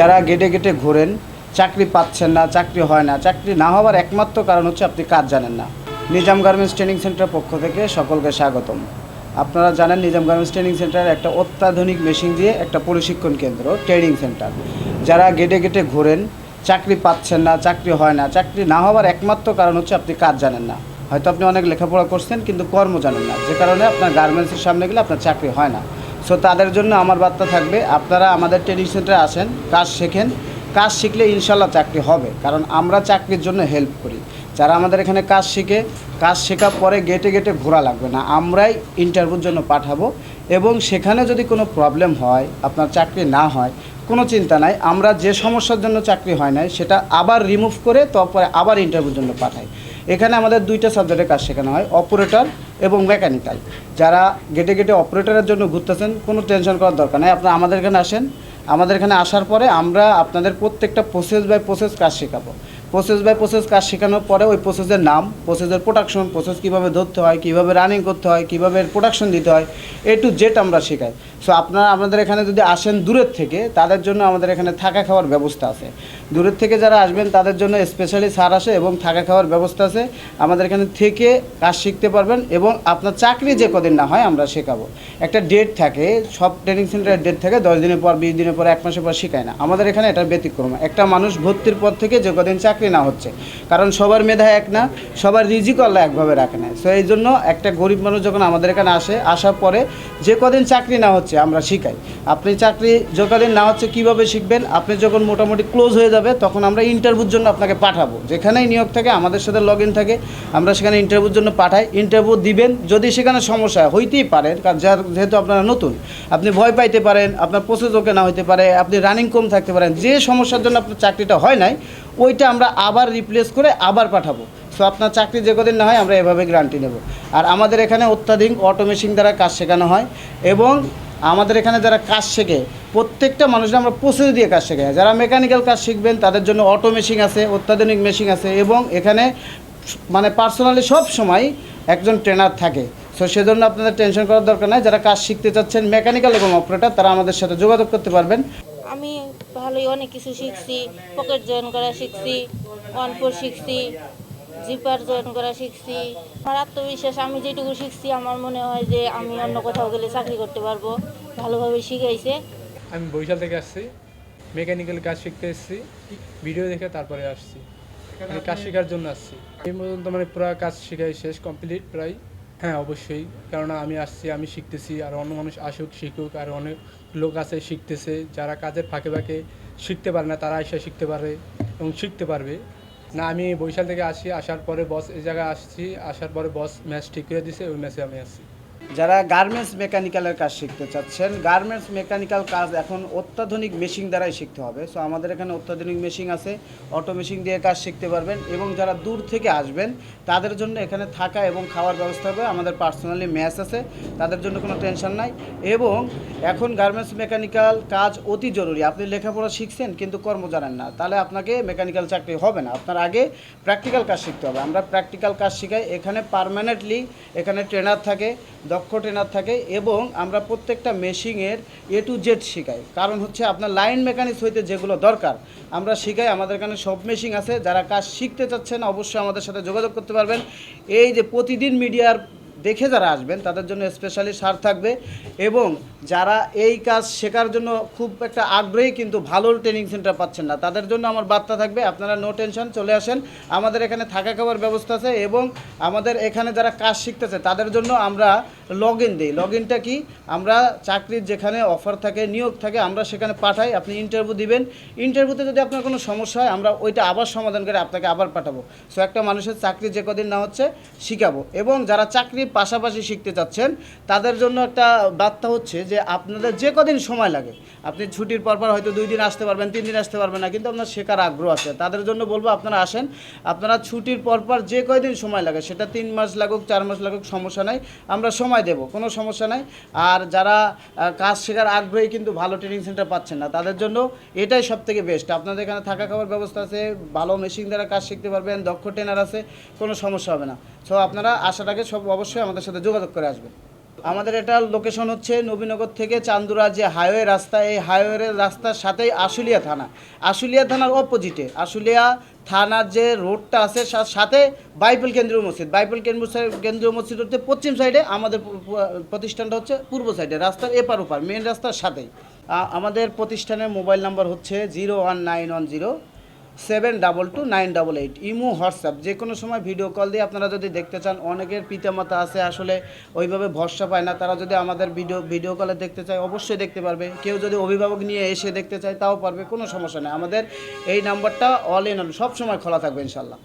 যারা গেটে গেটে ঘোরেন, চাকরি পাচ্ছেন না, চাকরি হয় না, চাকরি না হওয়ার একমাত্র কারণ হচ্ছে আপনি কাজ জানেন না। নিজাম গার্মেন্টস ট্রেনিং সেন্টার পক্ষ থেকে সকলকে স্বাগতম। আপনারা জানেন নিজাম গার্মেন্টস ট্রেনিং সেন্টার একটা অত্যাধুনিক মেশিন দিয়ে একটা প্রশিক্ষণ কেন্দ্র, ট্রেনিং সেন্টার। যারা গেটে গেটে ঘোরেন, চাকরি পাচ্ছেন না, চাকরি হয় না, চাকরি না হওয়ার একমাত্র কারণ হচ্ছে আপনি কাজ জানেন না। হয়তো আপনি অনেক লেখাপড়া করছেন, কিন্তু কর্ম জানেন না। যে কারণে আপনার গার্মেন্টসের সামনে গেলে আপনার চাকরি হয় না। সো তাদের জন্য আমার বার্তা থাকবে, আপনারা আমাদের ট্রেনিং সেন্টারে আসেন, কাজ শেখেন। কাজ শিখলে ইনশাল্লাহ চাকরি হবে, কারণ আমরা চাকরির জন্য হেল্প করি। যারা আমাদের এখানে কাজ শিখে, কাজ শেখার পরে গেটে গেটে ঘোরা লাগবে না, আমরাই ইন্টারভিউর জন্য পাঠাবো। এবং সেখানে যদি কোনো প্রবলেম হয়, আপনার চাকরি না হয়, কোনো চিন্তা নাই, আমরা যে সমস্যার জন্য চাকরি হয় নাই, সেটা আবার রিমুভ করে তারপরে আবার ইন্টারভিউর জন্য পাঠাই। এখানে আমাদের দুইটা সাবজেক্টে কাজ শেখানো হয় অপারেটর এবং মেকানিক্যাল যারা গেটে গেটে অপারেটরের জন্য ঘুরতেছেন, কোনো টেনশন করার দরকার নেই। আপনারা আমাদের এখানে আসেন। আমাদের এখানে আসার পরে আমরা আপনাদের প্রত্যেকটা প্রসেস বাই প্রসেস কাজ শেখাবো। প্রসেস বাই প্রসেস কাজ শেখানোর পরে ওই প্রসেসের নাম প্রসেসের প্রোডাকশন প্রসেস কীভাবে ধরতে হয়, কীভাবে রানিং করতে হয়, কীভাবে প্রোডাকশন দিতে হয় এ টু জেড আমরা শেখাই। সো আপনারা আমাদের এখানে যদি আসেন দূরের থেকে, তাদের জন্য আমাদের এখানে থাকা খাওয়ার ব্যবস্থা আছে। দূরের থেকে যারা আসবেন, তাদের জন্য স্পেশালি সার আসে এবং থাকা খাওয়ার ব্যবস্থা আছে। আমাদের এখানে থেকে কাজ শিখতে পারবেন এবং আপনার চাকরি যে কদিন না হয় আমরা শেখাবো। একটা ডেট থাকে, সব ট্রেনিং সেন্টারের ডেট থাকে, দশ দিনের পর, বিশ দিনের পর, এক মাসের পর শেখায় না। আমাদের এখানে এটা ব্যতিক্রম। একটা মানুষ ভর্তির পর থেকে যে কদিন চাকরি না হচ্ছে। কারণ সবার মেধা এক না, সবার রিজিক আল্লাহ একভাবে রাখে না। সো এই জন্য একটা গরিব মানুষ যখন আমাদের এখানে আসে, আসার পরে যে কদিন চাকরি না হচ্ছে, আমরা শিখাই। আপনি চাকরি যে কদিন না হচ্ছে, কীভাবে শিখবেন? আপনি যখন মোটামুটি ক্লোজ হয়ে যাবে, তখন আমরা ইন্টারভিউর জন্য আপনাকে পাঠাবো। যেখানেই নিয়োগ থাকে, আমাদের সাথে লগ ইন থাকে, আমরা সেখানে ইন্টারভিউর জন্য পাঠাই। ইন্টারভিউ দিবেন, যদি সেখানে সমস্যা হইতেই পারেন যেহেতু আপনারা নতুন, আপনি ভয় পাইতে পারেন, আপনার প্রসেস ওকে না হইতে পারে, আপনি রানিং কম থাকতে পারেন, যে সমস্যার জন্য আপনার চাকরিটা হয় নাই, ওইটা আমরা আবার রিপ্লেস করে আবার পাঠাবো। সো আপনার চাকরি যে কদিন না হয়, আমরা এভাবে গ্যারান্টি নেব। আর আমাদের এখানে অত্যাধিক অটোমেশিন দ্বারা কাজ শেখানো হয়, এবং আমাদের এখানে যারা কাজ শেখে প্রত্যেকটা মানুষরা আমরা প্রসেস দিয়ে কাজ শেখাই। যারা মেকানিক্যাল কাজ শিখবেন, তাদের জন্য অটো মেশিন আছে, অত্যাধুনিক মেশিন আছে এবং এখানে মানে পার্সোনালি সব সময় একজন ট্রেনার থাকে। সো সেজন্য আপনাদের টেনশন করার দরকার নাই। যারা কাজ শিখতে চাচ্ছেন মেকানিক্যাল এবং অপারেটর তারা আমাদের সাথে যোগাযোগ করতে পারবেন। আমি ভালোই অনেক কিছু শিখছি পকেট জয়েন করা শিখছি ফোর শিখছি জিপার জয়েন করা শিখছি। আমার আত্মবিশ্বাস, আমি যেটুকু শিখছি, আমার মনে হয় যে আমি অন্য কোথাও গেলে চাকরি করতে পারব। ভালোভাবে শিখাইছে। আমি বরিশাল থেকে আসছি মেকানিক্যাল কাজ শিখতে এসেছি ভিডিও দেখে তারপরে আসছি। আমি কাজ শেখার জন্য আসছি। এই পর্যন্ত মানে পুরো কাজ শেখাই শেষ কমপ্লিট প্রায়। হ্যাঁ অবশ্যই। কারণ আমি আসছি আমি শিখতেছি আর অন্য মানুষ আসুক শিখুক আর অনেক লোক আছে শিখতেছে যারা কাজের ফাঁকে ফাঁকে শিখতে পারে না তারা এসে শিখতে পারে এবং শিখতে পারবে। না আমি বরিশাল থেকে আসি আসার পরে বস এই জায়গায় আসছি আসার পরে বস ম্যাচ ঠিক করে দিছে ওই ম্যাচে আমি আসছি। যারা গার্মেন্টস মেকানিক্যালের কাজ শিখতে চাচ্ছেন গার্মেন্টস মেকানিক্যাল কাজ এখন অত্যাধুনিক মেশিন দ্বারাই শিখতে হবে। সো আমাদের এখানে অত্যাধুনিক মেশিন আছে অটো মেশিন দিয়ে কাজ শিখতে পারবেন এবং যারা দূর থেকে আসবেন, তাদের জন্য এখানে থাকা এবং খাওয়ার ব্যবস্থা হবে। আমাদের পার্সোনালি ম্যাচ আছে, তাদের জন্য কোনো টেনশন নাই। এবং এখন গার্মেন্টস মেকানিক্যাল কাজ অতি জরুরি। আপনি লেখাপড়া শিখছেন, কিন্তু কর্ম জানেন না। তাহলে আপনাকে মেকানিক্যাল চাকরি হবে না। আপনার আগে প্র্যাকটিক্যাল কাজ শিখতে হবে। আমরা প্র্যাকটিক্যাল কাজ শিখাই। এখানে পার্মানেন্টলি এখানে ট্রেনার থাকে। দক্ষ ট্রেনার থাকে এবং আমরা প্রত্যেকটা মেশিনের এ টু জেড শেখাই। কারণ হচ্ছে আপনার লাইন মেকানিক্স হইতে যেগুলো দরকার, আমরা শিখাই, আমাদের এখানে সব মেশিন আছে। যারা কাজ শিখতে চাচ্ছেন, অবশ্যই আমাদের সাথে যোগাযোগ করতে পারবেন। এই যে প্রতিদিন মিডিয়ার দেখে যারা আসবেন, তাদের জন্য স্পেশালি সার থাকবে এবং যারা এই কাজ শেখার জন্য খুব একটা আগ্রহী কিন্তু ভালো ট্রেনিং সেন্টার পাচ্ছেন না, তাদের জন্য আমার বার্তা থাকবে, আপনারা নো টেনশন চলে আসেন। আমাদের এখানে থাকা খাওয়ার ব্যবস্থা আছে এবং আমাদের এখানে যারা কাজ শিখতেছে, তাদের জন্য আমরা লগ ইন দিই। লগ ইনটা কি? আমরা চাকরির যেখানে অফার থাকে, নিয়োগ থাকে, আমরা সেখানে পাঠাই, আপনি ইন্টারভিউ দিবেন। ইন্টারভিউতে যদি আপনার কোনো সমস্যা হয়, আমরা ওইটা আবার সমাধান করে আপনাকে আবার পাঠাবো। সো একটা মানুষের চাকরি যে কদিন না হচ্ছে, শিখাবো। এবং যারা চাকরির পাশাপাশি শিখতে চাচ্ছেন, তাদের জন্য একটা বার্তা হচ্ছে যে আপনাদের যে কদিন সময় লাগে, আপনি ছুটির পর পর হয়তো দুই দিন আসতে পারবেন, তিন দিন আসতে পারবেন না, কিন্তু আপনার শেখার আগ্রহ আছে। তাদের জন্য বলব, আপনারা আসেন, আপনারা ছুটির পর পর যে কয়দিন সময় লাগে, সেটা তিন মাস লাগুক, চার মাস লাগুক, সমস্যা নাই, আমরা সময় দেব, কোনো সমস্যা নাই। আর যারা কাজ শেখার আগ্রহী কিন্তু ভালো ট্রেনিং সেন্টার পাচ্ছেন না, তাদের জন্য এটাই সব থেকে বেস্ট আপনাদের এখানে থাকা খাওয়ার ব্যবস্থা আছে, ভালো মেশিন দ্বারা কাজ শিখতে পারবেন, দক্ষ ট্রেনার আছে, কোনো সমস্যা হবে না। সো আপনারা আগে সব অবশ্যই আমাদের সাথে যোগাযোগ করে আসবেন। আমাদের এটা লোকেশন হচ্ছে নবীনগর থেকে চান্দুরা যে হাইওয়ে রাস্তা, এই হাইওয়ের রাস্তার সাথেই আশুলিয়া থানা। আশুলিয়া থানার অপোজিটে আশুলিয়া থানার যে রোডটা আছে, সাথে বাইবেল কেন্দ্রীয় মসজিদ। কেন্দ্র- কেন্দ্রীয় মসজিদ হচ্ছে পশ্চিম সাইডে, আমাদের প্রতিষ্ঠানটা হচ্ছে পূর্ব সাইডে, রাস্তার এপার ওপার মেন রাস্তার সাথেই। আমাদের প্রতিষ্ঠানের মোবাইল নাম্বার হচ্ছে zero one nine one zero seven double two nine double eight imo, WhatsApp যে কোনো সময় ভিডিও কল দিয়ে আপনারা যদি দেখতে চান, অনেকের পিতামাতা আছে, আসলে ওইভাবে ভরসা পায় না। তারা যদি আমাদের ভিডিও ভিডিও কলে দেখতে চায়, অবশ্যই দেখতে পারবে। কেউ যদি অভিভাবক নিয়ে এসে দেখতে চায়, তাও পারবে, কোনো সমস্যা নেই। আমাদের এই নাম্বারটা অল ইন অল সবসময় খোলা থাকবে ইনশাল্লাহ